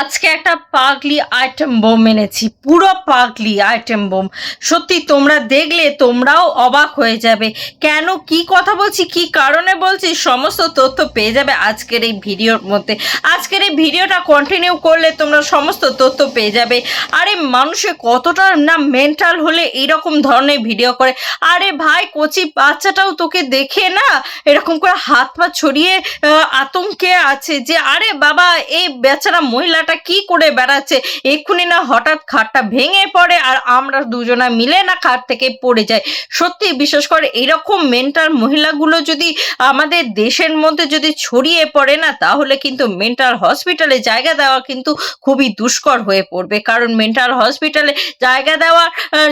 আজকে একটা পাগলি আইটেম বোম এনেছি, পুরো পাগলি আইটেম বোম সত্যি তোমরা দেখলে তোমরাও অবাক হয়ে যাবে। কেন, কি কথা বলছি, কি কারণে বলছি, সমস্ত তথ্য পেয়ে যাবে আজকের এই ভিডিওর মধ্যে। আজকের এই ভিডিওটা কন্টিনিউ করলে তোমরা সমস্ত তথ্য পেয়ে যাবে। আরে, মানুষে কতটা না মেন্টাল হলে এইরকম ধরনের ভিডিও করে। আরে ভাই, কচি বাচ্চাটাও তোকে দেখে না? এরকম করে হাত পা ছড়িয়ে আতঙ্কে আছে যে, আরে বাবা, এই বেচারা মহিলাটা কি করে বেড়াচ্ছে? এক্ষুনি না হঠাৎ খাটটা ভেঙে পড়ে আর আমরা দুজনা মিলে না খাট থেকে পড়ে যাই। সত্যি, বিশেষ করে এরকম মেন্টাল মহিলাগুলো যদি আমাদের দেশের মধ্যে যদি ছড়িয়ে পড়ে না, তাহলে কিন্তু মেন্টাল হসপিটালে জায়গা দেওয়া কিন্তু খুবই দুষ্কর হয়ে পড়বে। কারণ মেন্টাল হসপিটালে জায়গা দেওয়ার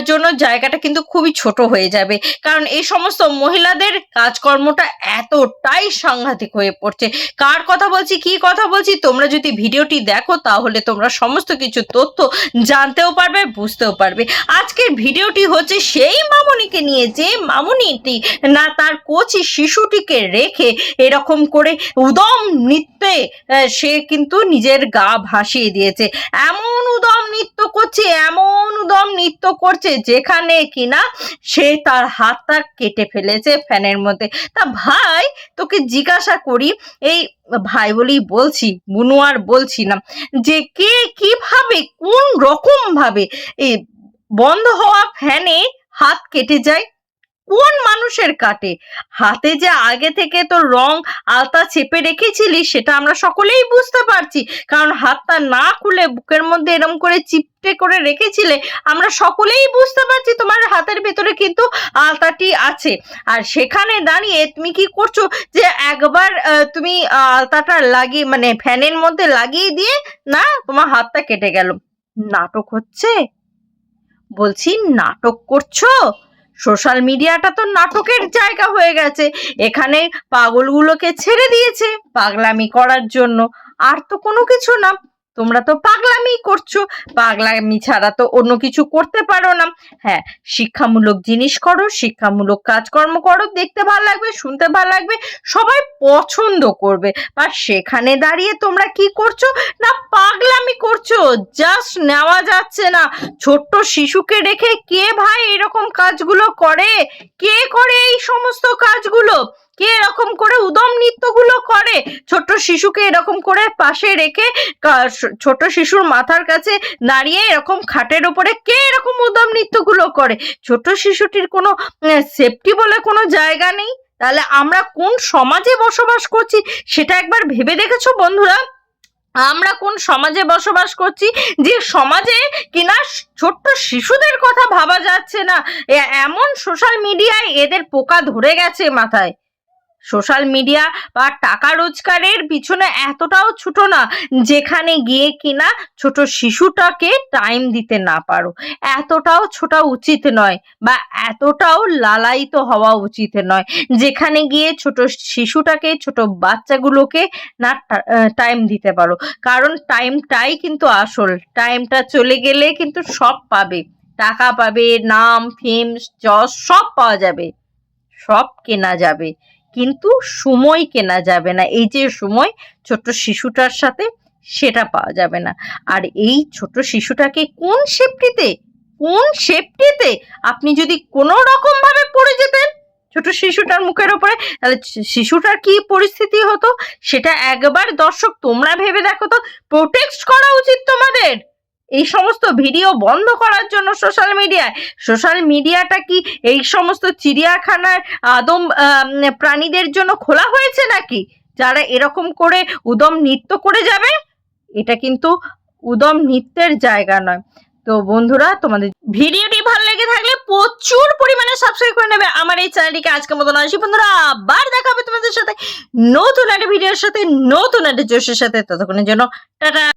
জন্য জায়গাটা কিন্তু খুবই ছোট হয়ে যাবে। কারণ এই সমস্ত মহিলাদের কাজকর্মটা এতটাই সাংঘাতিক হয়ে পড়ছে। কার কথা বলছি, কি কথা বলছি, তোমরা যদি ভিডিওটি দেখো তাহলে তোমরা সমস্ত কিছু তথ্য জানতেও পারবে, বুঝতেও পারবে। আজকের ভিডিওটি হচ্ছে সেই মামুনিকে নিয়ে যে মামুনিটি না তার কোচি শিশুটিকে রেখে এরকম করে উদম নৃত্যে সে কিন্তু নিজের গা ভাসিয়ে দিয়েছে। এমন উদম নৃত্য করছে, এমন উদম নৃত্য করছে যেখানে কিনা সে তার হাতটা কেটে ফেলেছে ফ্যানের মধ্যে। তা ভাই, তোকে জিজ্ঞাসা করি, এই ভাই বলেই বলছি, বুনু আর বলছি না, যে কে কীভাবে, কোন রকম ভাবে এই বন্ধ হওয়া ফ্যানে হাত কেটে যায়? কোন মানুষের কাটে? হাতে যে আগে থেকে তো রং আলতা চেপে রেখেছিলি, সেটা আমরা সকলেই বুঝতে পারছি। কারণ হাতটা না খুলে বুকের মধ্যে এরম করে চিপটে করে রেখেছিলে, আমরা সকলেই বুঝতে পারছি তোমার হাতের ভেতরে কিন্তু আলতাটি আছে। আর সেখানে দাঁড়িয়ে তুমি কি করছ যে একবার তুমি আলতাটা লাগিয়ে মানে ফ্যানের মধ্যে লাগিয়ে দিয়ে, না, তোমার হাতটা কেটে গেল। নাটক হচ্ছে? বলছি, নাটক করছ? সোশ্যাল মিডিয়াটা তো নাটকের জায়গা হয়ে গেছে। এখানে পাগলগুলোকে ছেড়ে দিয়েছে পাগলামি করার জন্য। আর তো কোনো কিছু না। তোমরা তো পাগলামি করছ। পাগলামি ছাড়া তো অন্য কিছু করতে পারো না। হ্যাঁ শিক্ষামূলক জিনিস করো, শিক্ষামূলক কাজকর্ম করো, দেখতে ভালো লাগবে, শুনতে ভালো লাগবে, সবাই পছন্দ করবে। আর সেখানে দাঁড়িয়ে তোমরা কি করছ? না, পাগলামি করছ জাস্ট নেওয়া যাচ্ছে না। ছোট্ট শিশুকে রেখে কে ভাই এরকম কাজগুলো করে? কে করে এই সমস্ত কাজগুলো? কে এরকম করে উদম নৃত্যগুলো করে? ছোট্ট শিশুকে এরকম করে পাশে রেখে ছোট শিশুর মাথার কাছে দাঁড়িয়ে এরকম খাটের উপরে কে এরকম উদম নৃত্যগুলো করে? ছোট শিশুটির কোনো সেফটি বলে কোনো জায়গা নেই? তাহলে আমরা কোন সমাজে বসবাস করছি? সেটা একবার ভেবে দেখেছ বন্ধুরা? আমরা কোন সমাজে বসবাস করছি? যে সমাজে কিনা ছোট্ট শিশুদের কথা ভাবা যাচ্ছে না। এমন সোশ্যাল মিডিয়ায় এদের পোকা ধরে গেছে মাথায়। সোশ্যাল মিডিয়া বা টাকা রোজগারের পিছনে এতটাও ছোট না, যেখানে গিয়ে কিনা ছোট শিশুটাকে টাইম দিতে না পারো। এতটাও ছোটা উচিত নয় বা এতটাও লালায়িত হওয়া উচিত নয়, যেখানে গিয়ে ছোট শিশুটাকে, ছোট বাচ্চাগুলোকে না টাইম দিতে পারো। কারণ টাইমটাই কিন্তু আসল। টাইমটা চলে গেলে কিন্তু সব পাবে। টাকা পাবে, নাম ফেম যশ, সব পাওয়া যাবে। সব কেনা যাবে। কিন্তু সময় কেনা যাবে না। এই যে সময়, ছোট্ট শিশুটার সাথে সেটা পাওয়া যাবে না। আর এই ছোট শিশুটাকে কোন সেফটিতে কোন সেফটিতে আপনি যদি কোনো রকম ভাবে পড়ে যেতেন ছোট শিশুটার মুখের ওপরে তাহলে শিশুটার কি পরিস্থিতি হতো? সেটা একবার দর্শক তোমরা ভেবে দেখো তো। প্রোটেক্ট করা উচিত তোমাদের। এই সমস্ত ভিডিও বন্ধ করার জন্য সোশ্যাল মিডিয়ায় সোশ্যাল মিডিয়াটা কি এই সমস্ত চিড়িয়াখানার আদম প্রাণীদের জন্য খোলা হয়েছে নাকি? যারা এরকম করে উদম নৃত্য করে যাবে, এটা কিন্তু উদম নৃত্যের জায়গা নয়। তো বন্ধুরা, তোমাদের ভিডিওটি ভালো লেগে থাকলে প্রচুর পরিমাণে সাবস্ক্রাইব করে নেবে। আমার এই চ্যানেলটিকে আজকের মতন আসি। বন্ধুরা, আবার দেখা হবে তোমাদের সাথে নতুন একটা ভিডিওর সাথে, নতুন একটা জোশের সাথে। ততক্ষণের জন্য, টাটা!